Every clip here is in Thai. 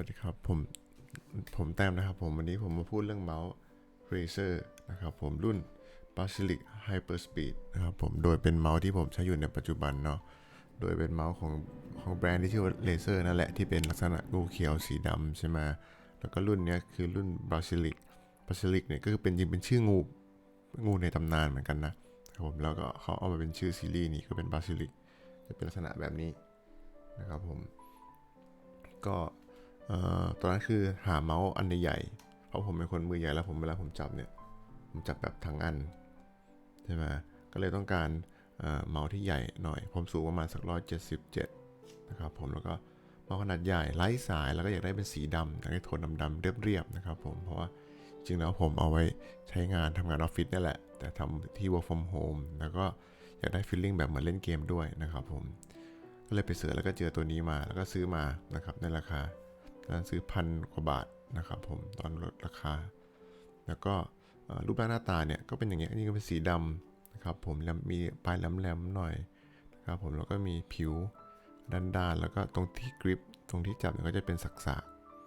วัสดีครับ ผม ผมแต้มนะครับผมวันนี้ผมมาพูดเรื่องเมาส์ Razer นะครับผมรุ่น Basilic Hyperspeed นะครับผมโดยเป็นเมาส์ที่ผมใช้อยู่ในปัจจุบันเนาะโดยเป็นเมาส์ของของแบรนด์ที่ชื่อว่า Razer นั่นแหละที่เป็นลักษณะงูเขียวสีดำใช่ไหมแล้วก็รุ่นนี้คือรุ่น Basilic Basilic เนี่ยก็คือเป็นจริงเป็นชื่องูงูในตำนานเหมือนกันนะครับผมแล้วก็เขาเอามาเป็นชื่อซีรีส์นี้ก็เป็น Basilic จะเป็นลักษณะแบบนี้นะครับผมก็ ตอนนั้นคือหาเมาส์อันใหญ่ๆเพราะผมเป็นคนมือใหญ่แล้วผมเวลาผมจับเนี่ย ผมจับแบบทั้งอันใช่ไหมก็เลยต้องการเเมาส์ที่ใหญ่หน่อย ผมสูงประมาณสักร้อยเจ็ดสิบเจ็ดนะครับผมแล้วก็เมาส์ขนาดใหญ่ไร้สายแล้วก็อยากได้เป็นสีดำอยากได้โทนดำๆเรียบๆนะครับผมเพราะว่าจริงแล้วผมเอาไว้ใช้งานทำงานออฟฟิศนี่แหละ แต่ทำที่ work from home แล้วก็อยากได้ฟีลลิ่งแบบเหมือนเล่นเกมด้วยนะครับผมก็เลยไปเสิร์ชแล้วก็เจอตัวนี้มาแล้วก็ซื้อมานะครับในราคา ซื้อพันกว่าบาทนะครับผมตอนลดราคา แล้วก็รูปร่างหน้าตาเนี่ยก็เป็นอย่างเงี้ยอันนี้ก็เป็นสีดำนะครับผมแล้วมีปลายแหลมๆหน่อยนะครับผมแล้วก็มีผิวด้านๆแล้วก็ตรงที่กริปตรงที่จับเนี่ยก็จะเป็นสัก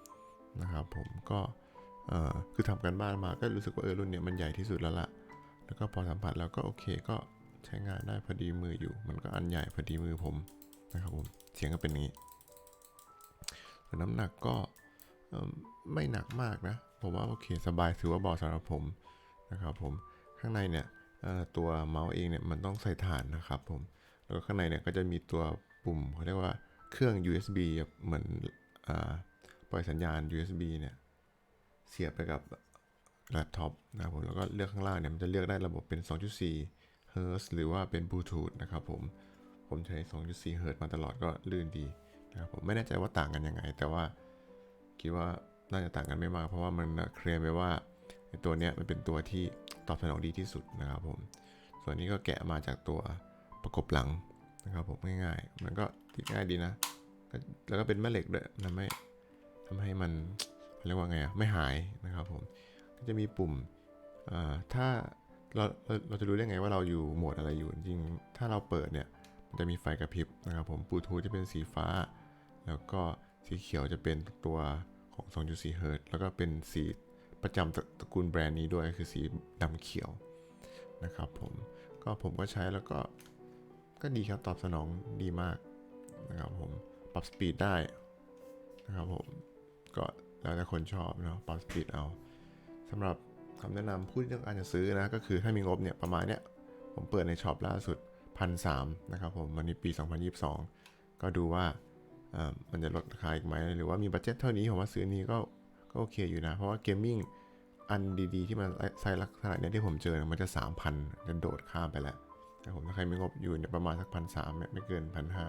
ๆนะครับผมก็คือทำกันบ้านมาก็รู้สึกว่าเออรุ่นเนี้ยมันใหญ่ที่สุดแล้วล่ะแล้วก็พอสัมผัสแล้วก็โอเคก็ใช้งานได้พอดีมืออยู่ มันก็อันใหญ่พอดีมือผมนะครับผมเสียงก็เป็นอย่างนี้ แต่น้ำหนักก็ไม่หนักมากนะ ผมว่าโอเคสบายถือว่าเบาสำหรับผมนะครับผมข้างในเนี่ยตัวเมาส์เองเนี่ยมันต้องใส่ฐานนะครับผมแล้วก็ข้างในเนี่ยก็จะมีตัวปุ่มเขาเรียกว่าเครื่อง USB เหมือนอปล่อยสัญญาณ USB เนี่ยเสียบไปกับแล็ปท็อปนะครับผมแล้วก็เลือกข้างล่างเนี่ยมันจะเลือกได้ระบบเป็น 2.4 Hz หรือว่าเป็นบลูทูธนะครับผมผมใช้ 2.4เฮิร์ตมาตลอดก็ลื่นดี นะครับผมไม่แน่ใจว่าต่างกันยังไง แต่ว่าคิดว่าน่าจะต่างกันไม่มาก เพราะว่ามันเคลมไว้ว่าตัวเนี้ยมันเป็นตัวที่ตอบสนองดีที่สุดนะครับผม ส่วนนี้ก็แกะมาจากตัวประกบหลังนะครับผมง่ายๆ มันก็ติดง่ายดีนะ แล้วก็เป็นแม่เหล็กด้วยทำให้ทำให้มันเรียกว่าไงอะไม่หายนะครับผม ก็จะมีปุ่มถ้าเราเราเราจะรู้ได้ไงว่าเราอยู่โหมดอะไรอยู่จริง ถ้าเราเปิดเนี่ย จะมีไฟกระพริบนะครับผมบลูทูธจะเป็นสีฟ้า แล้วก็สีเขียวจะเป็นตัวของ 2.4เฮิร์ตแล้วก็เป็นสีประจำตระตระกูลแบรนด์นี้ด้วยคือสีดำเขียวนะครับผมก็ผมก็ใช้แล้วก็ก็ดีครับตอบสนองดีมากนะครับผมปรับสปีดได้นะครับผมก็แล้วแต่คนชอบเนาะปรับสปีดเอาสำหรับคำแนะนำผู้ที่องการจะซื้อนะก็คือถ้ามีงบเนี่ยประมาณเนี้ยผมเปิดในช็อปล่าสุด พันสนะครับผมวันนี้ปี 2022 ก็ดูว่าเอ่อมันจะลดราคาอีกไหมหรือว่ามีบัตเจ็ตเท่านี้ผมว่าซื้อนี้ก็ก็โอเคอยู่นะ เพราะว่าเกมมิ่งอันดีๆ ที่มันไซส์ลักษณะเนี้ยที่ผมเจอมันจะ 3,000 จะโดดข้ามไปแล้วแต่ผมถ้าใครไมีงบอยู่เนี่ยประมาณสักพันสามไม่เกินพันห้า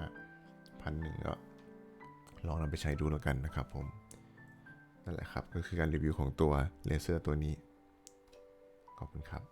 พันหนึ่งก็ลองนำไปใช้ดูแล้วกันนะครับผม นั่นแหละครับ ก็คือการรีวิวของตัวเลเซอร์ตัวนี้ ขอบคุณครับ